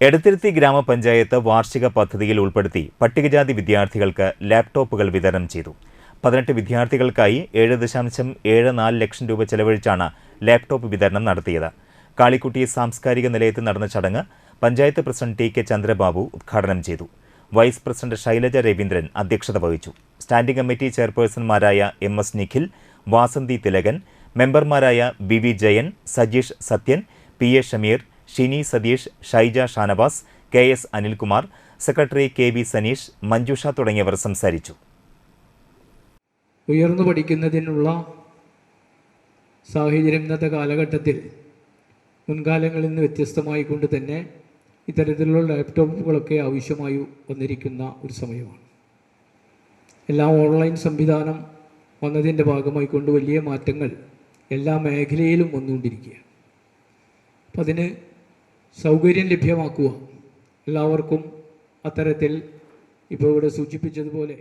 എടത്തിരുത്തി ഗ്രാമപഞ്ചായത്ത് വാർഷിക പദ്ധതിയിൽ ഉൾപ്പെടുത്തി പട്ടികജാതി വിദ്യാർത്ഥികൾക്ക് ലാപ്ടോപ്പുകൾ വിതരണം ചെയ്തു. പതിനെട്ട് വിദ്യാർത്ഥികൾക്കായി ഏഴ് ദശാംശം ഏഴ് നാല് ലക്ഷം രൂപ ചെലവഴിച്ചാണ് ലാപ്ടോപ്പ് വിതരണം നടത്തിയത്. കാളിക്കുട്ടി സാംസ്കാരിക നിലയത്തിൽ നടന്ന ചടങ്ങ് panchayat president T K Chandrababu ഉദ്ഘാടനം ചെയ്തു. വൈസ് പ്രസിഡന്റ് ശൈലജ രവീന്ദ്രൻ അധ്യക്ഷത വഹിച്ചു. സ്റ്റാൻഡിംഗ് കമ്മിറ്റി ചെയർപേഴ്സൺമാരായ എം എസ് നിഖിൽ വാസന്തി തിലകൻ മെമ്പർമാരായ B V Jayan Sajeesh Sathyan P A Shameer Shini Satheesh Shaija Shanavas K S Anilkumar secretary K V Saneesh Manjusha തുടങ്ങിയവർ സംസാരിച്ചു. ഉയർന്നു പഠിക്കുന്നതിനുള്ള സാഹചര്യം ഇന്നത്തെ കാലഘട്ടത്തിൽ മുൻകാലങ്ങളിൽ നിന്ന് വ്യത്യസ്തമായി കൊണ്ട് തന്നെ ഇത്തരത്തിലുള്ള ലാപ്ടോപ്പുകളൊക്കെ ആവശ്യമായി വന്നിരിക്കുന്ന ഒരു സമയമാണ്. എല്ലാം ഓൺലൈൻ സംവിധാനം വന്നതിന്റെ ഭാഗമായി കൊണ്ട് വലിയ മാറ്റങ്ങൾ എല്ലാ മേഖലയിലും വന്നുകൊണ്ടിരിക്കുകയാണ്. അപ്പം അതിന് സൗകര്യം ലഭ്യമാക്കുക. എല്ലാവർക്കും അത്തരത്തിൽ ഇപ്പോൾ ഇവിടെ സൂചിപ്പിച്ചതുപോലെ